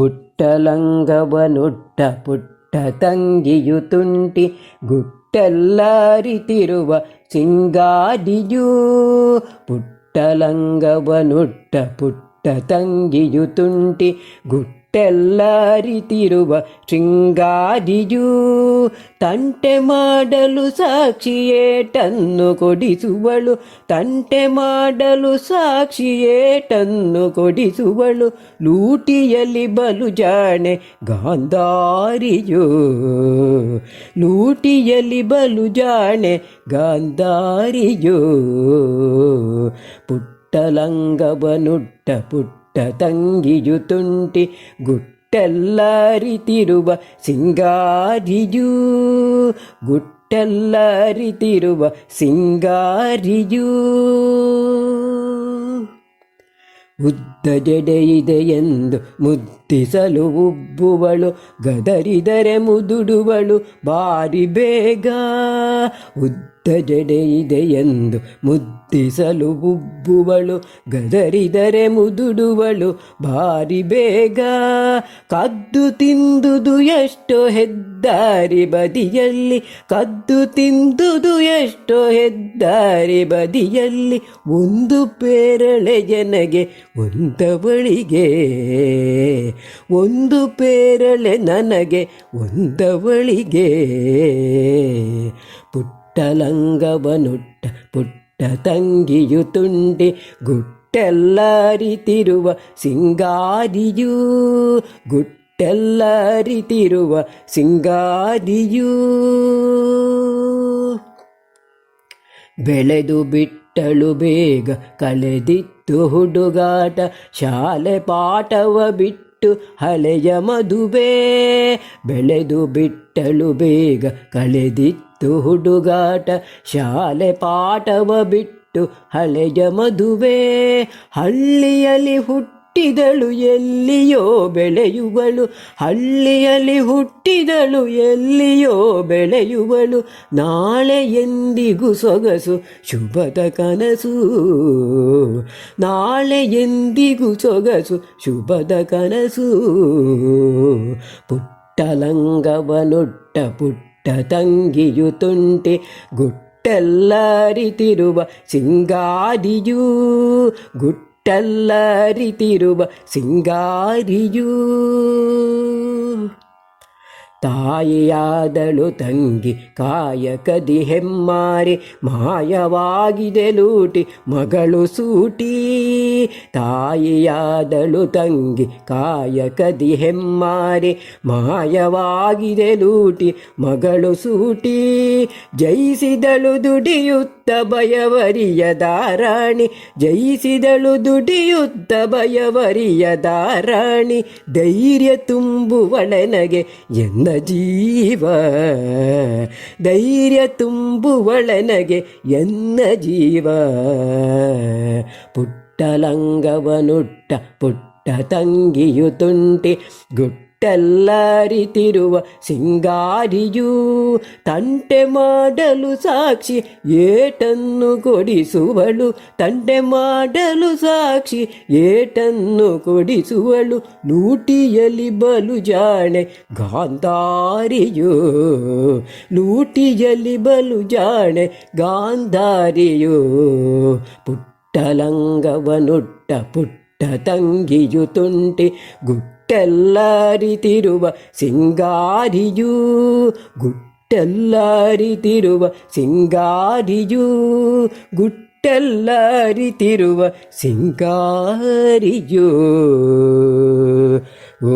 ಪುಟ್ಟಲಂಗವನುಟ್ಟ ಪುಟ್ಟ ತಂಗಿಯು ತುಂಟಿ ಗುಟ್ಟೆಲ್ಲರಿತಿರುವ ಸಿಂಗಾರಿಯೂ ಪುಟ್ಟಲಂಗವನುಟ್ಟ ಪುಟ್ಟ ತಂಗಿಯು ತುಂಟಿ ಗುಟ್ಟೆಲ್ಲರಿತಿರುವ ಶೃಂಗಾರಿಯೂ ತಂಟೆ ಮಾಡಲು ಸಾಕ್ಷಿಯೇಟನ್ನು ಕೊಡಿಸುವಳು. ತಂಟೆ ಮಾಡಲು ಸಾಕ್ಷಿಯೇಟನ್ನು ಕೊಡಿಸುವಳು. ಲೂಟಿಯಲ್ಲಿ ಬಲು ಜಾಣೆ ಗಾಂಧಾರಿಯು. ಲೂಟಿಯಲ್ಲಿ ಬಲು ಜಾಣೆ ಗಾಂಧಾರಿಯು. ಪುಟ್ಟಲಂಗವನುಟ್ಟ ಪುಟ್ಟ ತಂಗಿಯು ತುಂಟಿ ಗುಟ್ಟೆಲ್ಲರಿತಿರುವ ಸಿಂಗಾರಿಯೂ ಗುಟ್ಟೆಲ್ಲರಿತಿರುವ ಸಿಂಗಾರಿಯೂ. ಉದ್ದ ಜಡೆಯಿದೆ ಎಂದು ಮುದ್ದಿಸಲು ಉಬ್ಬುವಳು, ಗದರಿದರೆ ಮುದುಡುವಳು, ಬಾರಿ ಬೇಗ ಉದ್ದ ಇದೆ ಎಂದು ಮುದ್ದಿಸಲು ಉಬ್ಬುವಳು, ಗದರಿದರೆ ಮುದುಡುವಳು, ಬಾರಿ ಬೇಗ ಕದ್ದು ತಿಂದುದು ಎಷ್ಟು ಹೆದ್ದಾರಿ ಬದಿಯಲ್ಲಿ, ಕದ್ದು ತಿಂದುದು ಎಷ್ಟು ಹೆದ್ದಾರಿ ಬದಿಯಲ್ಲಿ, ಒಂದು ಪೇರಳೆ ಜನಗೆ ಒಂದವಳಿಗೆ ಒಂದು ಪೇರಳೆ ನನಗೆ, ಒಂದವಳಿಗೆ. ಪುಟ್ಟಲಂಗವನುಟ್ಟ, ಪುಟ್ಟ ತಂಗಿಯು ತುಂಡಿ, ಗುಟ್ಟೆಲ್ಲರಿತಿರುವ ಸಿಂಗಾರಿಯೂ. ಗುಟ್ಟೆಲ್ಲರಿತಿರುವ ಸಿಂಗಾರಿಯೂ. ಬೆಳೆದು ಬಿಟ್ಟಳು ಬೇಗ ಕಳೆದಿತ್ತು ಹುಡುಗಾಟ, ಶಾಲೆ ಪಾಠವ ಬಿಟ್ಟು ಹಳೆಯ ಮದುವೆ ಬೆಳೆದು ಬಿಟ್ಟಳು ಬೇಗ ಕಳೆದಿತ್ತು ಹುಡುಗಾಟ. ಶಾಲೆ ಪಾಠವ ಬಿಟ್ಟು ಹಳೆಯ ಮದುವೆ ಹಳ್ಳಿಯಲ್ಲಿ ಹುಟ್ಟಿದಳು ಎಲ್ಲಿಯೋ ಬೆಳೆಯುವಳು. ಹಳ್ಳಿಯಲ್ಲಿ ಹುಟ್ಟಿದಳು ಎಲ್ಲಿಯೋ ಬೆಳೆಯುವಳು. ನಾಳೆ ಎಂದಿಗೂ ಸೊಗಸು, ಶುಭದ ಕನಸು. ನಾಳೆ ಎಂದಿಗೂ ಸೊಗಸು, ಶುಭದ ಕನಸು. ಪುಟ್ಟಲಂಗವನೊಟ್ಟ ಪುಟ್ಟ ತಂಗಿಯು ತುಂಟಿ, ಗುಟ್ಟೆಲ್ಲರಿತಿರುವ ಸಿಂಗಾರಿಯೂ ಗುಟ್ಟೆಲ್ಲರಿತಿರುವ ಸಿಂಗಾರಿಯೂ ತಾಯಿಯಾದಳು ತಂಗಿ ಕಾಯಕದಿ ಹೆಮ್ಮಾರಿ, ಮಾಯವಾಗಿದೆ ಲೂಟಿ ಮಗಳು ಸೂಟಿ. ತಾಯಿಯಾದಳು ತಂಗಿ ಕಾಯಕದಿ ಹೆಮ್ಮಾರಿ, ಮಾಯವಾಗಿದೆ ಲೂಟಿ ಮಗಳು ಸೂಟಿ. ಜಯಿಸಿದಳು ದುಡಿಯುತ್ತ ಬಯವರಿಯ ದಾರಾಣಿ, ಜಯಿಸಿದಳು ದುಡಿಯುತ್ತ ಬಯವರಿಯ ದಾರಾಣಿ. ಧೈರ್ಯ ತುಂಬುವಳನಗೆ ಎನ್ನ ಜೀವ ಧೈರ್ಯ ತುಂಬುವಳನಗೆ ಎನ್ನ ಜೀವ ಪುಟ್ಟಲಂಗವನುಟ್ಟ ಪುಟ್ಟ ತಂಗಿಯು ತುಂಟಿ ಗುಟ್ಟೆಲ್ಲರಿತಿರುವ ಸಿಂಗಾರಿಯೂ ತಂಟೆ ಮಾಡಲು ಸಾಕ್ಷಿ ಏಟನ್ನು ಕೊಡಿಸುವಳು ತಂಟೆ ಮಾಡಲು ಸಾಕ್ಷಿ ಏಟನ್ನು ಕೊಡಿಸುವಳು ಲೂಟಿಯಲ್ಲಿ ಬಲು ಜಾಣೆ ಗಾಂಧಾರಿಯೋ ಲೂಟಿಯಲ್ಲಿ ಬಲು ಜಾಣೆ ಗಾಂಧಾರಿಯೋ ಪುಟ್ಟಲಂಗವನುಟ್ಟ ಪುಟ್ಟ ತಂಗಿಯು ತುಂಟಿ ಗುಟ್ಟೆಲ್ಲರಿತಿರುವ ಸಿಂಗಾರಿಯೂ ಗುಟ್ಟೆಲ್ಲರಿತಿರುವ ಸಿಂಗಾರಿಯೂ ಗುಟ್ಟೆಲ್ಲರಿತಿರುವ ಸಿಂಗಾರಿಯೂ ಓ ಓ ಓ